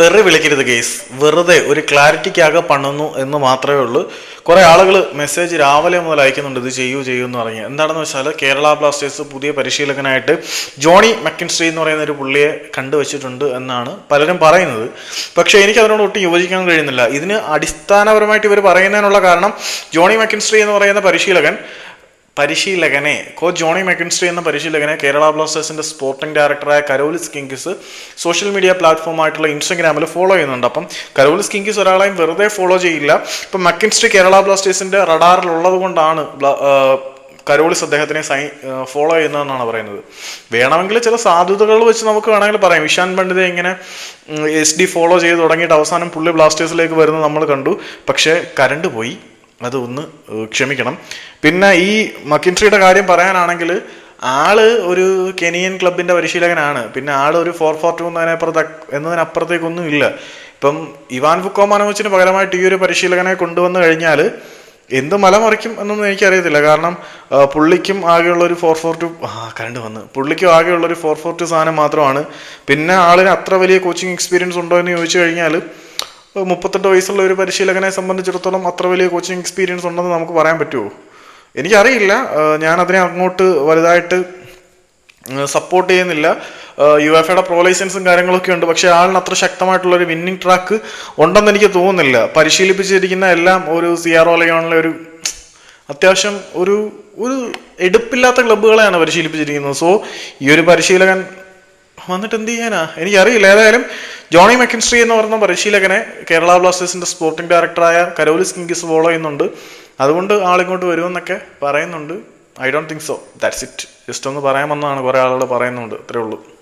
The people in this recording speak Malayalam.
തെറി വിളിക്കരുത് കേസ് വെറുതെ ഒരു ക്ലാരിറ്റിക്കാകെ പണുന്നു എന്ന് മാത്രമേ ഉള്ളൂ. കുറെ ആളുകൾ മെസ്സേജ് രാവിലെ മുതൽ അയക്കുന്നുണ്ട് ഇത് ചെയ്യൂ ചെയ്യൂ എന്ന് പറഞ്ഞു. എന്താണെന്ന് വെച്ചാൽ കേരള ബ്ലാസ്റ്റേഴ്സ് പുതിയ പരിശീലകനായിട്ട് ജോണി മക്കിൻസ്ട്രീ എന്ന് പറയുന്ന ഒരു പുള്ളിയെ കണ്ടുവച്ചിട്ടുണ്ട് എന്നാണ് പലരും പറയുന്നത്. പക്ഷേ എനിക്ക് അതിനോട് ഒട്ടും യോജിക്കാൻ കഴിയുന്നില്ല. ഇതിന് അടിസ്ഥാനപരമായിട്ട് ഇവർ പറയുന്നതിനുള്ള കാരണം ജോണി മക്കിൻസ്ട്രീ എന്ന് പറയുന്ന പരിശീലകൻ പരിശീലകനെ കോച്ച് ജോണി മെക്കൻസ്ട്രി എന്ന പരിശീലകനെ കേരള ബ്ലാസ്റ്റേഴ്സിന്റെ സ്പോർട്ടിംഗ് ഡയറക്ടറായ കരോലിസ് കിങ്കിസ് സോഷ്യൽ മീഡിയ പ്ലാറ്റ്ഫോമായിട്ടുള്ള ഇൻസ്റ്റഗ്രാമിൽ ഫോളോ ചെയ്യുന്നുണ്ട്. അപ്പം കരോലിസ് കിങ്കിസ് ഒരാളെയും വെറുതെ ഫോളോ ചെയ്യില്ല. ഇപ്പം മെക്കൻസ്ട്രി കേരള ബ്ലാസ്റ്റേഴ്സിന്റെ റഡാറിലുള്ളത് കൊണ്ടാണ് കരോളിസ് അദ്ദേഹത്തിനെ സൈ ഫോളോ ചെയ്യുന്നതെന്നാണ് പറയുന്നത്. വേണമെങ്കിൽ ചില സാധ്യതകൾ വെച്ച് നമുക്ക് വേണമെങ്കിൽ പറയാം. ഇഷാൻ പണ്ഡിതെ ഇങ്ങനെ എസ് ഡി ഫോളോ ചെയ്ത് തുടങ്ങിയിട്ട് അവസാനം പുള്ളി ബ്ലാസ്റ്റേഴ്സിലേക്ക് വരുന്നത് നമ്മൾ കണ്ടു. പക്ഷേ കരണ്ട് പോയി. അത് ഒന്ന് ക്ഷമിക്കണം. പിന്നെ ഈ മക്കിൻട്രിയുടെ കാര്യം പറയാനാണെങ്കിൽ ആൾ ഒരു കെനിയൻ ക്ലബിന്റെ പരിശീലകനാണ്. പിന്നെ ആൾ ഒരു ഫോർ ഫോർ ടു എന്നതിനപ്പുറത്ത് എന്നതിനപ്പുറത്തേക്കൊന്നും ഇല്ല. ഇപ്പം ഇവാൻ ഫുക്കോമാനോവിച്ചിന് പകരമായിട്ട് ഈ ഒരു പരിശീലകനെ കൊണ്ടുവന്നു കഴിഞ്ഞാൽ എന്ത് മലമറിക്കും എന്നൊന്നും എനിക്കറിയത്തില്ല. കാരണം പുള്ളിക്കും ആകെയുള്ള ഒരു ഫോർ ഫോർ ടു ആ കരണ്ട് വന്ന്. പുള്ളിക്കും ആകെയുള്ള ഒരു ഫോർ ഫോർ ടു സാധനം മാത്രമാണ്. പിന്നെ ആളിന് അത്ര വലിയ കോച്ചിങ് എക്സ്പീരിയൻസ് ഉണ്ടോ എന്ന് ചോദിച്ചു കഴിഞ്ഞാൽ മുപ്പത്തെട്ട് വയസ്സുള്ള ഒരു പരിശീലകനെ സംബന്ധിച്ചിടത്തോളം അത്ര വലിയ കോച്ചിങ് എക്സ്പീരിയൻസ് ഉണ്ടെന്ന് നമുക്ക് പറയാൻ പറ്റുമോ എനിക്കറിയില്ല. ഞാനതിനെ അങ്ങോട്ട് വലുതായിട്ട് സപ്പോർട്ട് ചെയ്യുന്നില്ല. യു എഫ് എയുടെ പ്രോ ലൈസൻസും കാര്യങ്ങളൊക്കെ ഉണ്ട്. പക്ഷേ ആളിന് അത്ര ശക്തമായിട്ടുള്ള ഒരു വിന്നിംഗ് ട്രാക്ക് ഉണ്ടെന്ന് എനിക്ക് തോന്നുന്നില്ല. പരിശീലിപ്പിച്ചിരിക്കുന്ന എല്ലാം ഒരു സി ആർ ഒ ലയോണിലെ ഒരു അത്യാവശ്യം ഒരു ഒരു എടുപ്പില്ലാത്ത ക്ലബ്ബുകളെയാണ് പരിശീലിപ്പിച്ചിരിക്കുന്നത്. സോ ഈ ഒരു പരിശീലകൻ വന്നിട്ട് എന്ത് ചെയ്യാനാ? എനിക്കറിയില്ല. ഏതായാലും ജോണി മെക്കിൻസ്ട്രി എന്ന് പറയുന്ന പരിശീലകനെ കേരള ബ്ലാസ്റ്റേഴ്സിന്റെ സ്പോർട്ടിംഗ് ഡയറക്ടറായ കരോലിസ് കിങ്കിസ് ഫോളോ ചെയ്യുന്നുണ്ട്. അതുകൊണ്ട് ആളിങ്ങോട്ട് വരുമെന്നൊക്കെ പറയുന്നുണ്ട്. I don't think so. That's it. Just ഒന്ന് പറയാമെന്നാണ് കുറേ ആളുകൾ പറയുന്നുണ്ട് അത്രേ ഉള്ളൂ.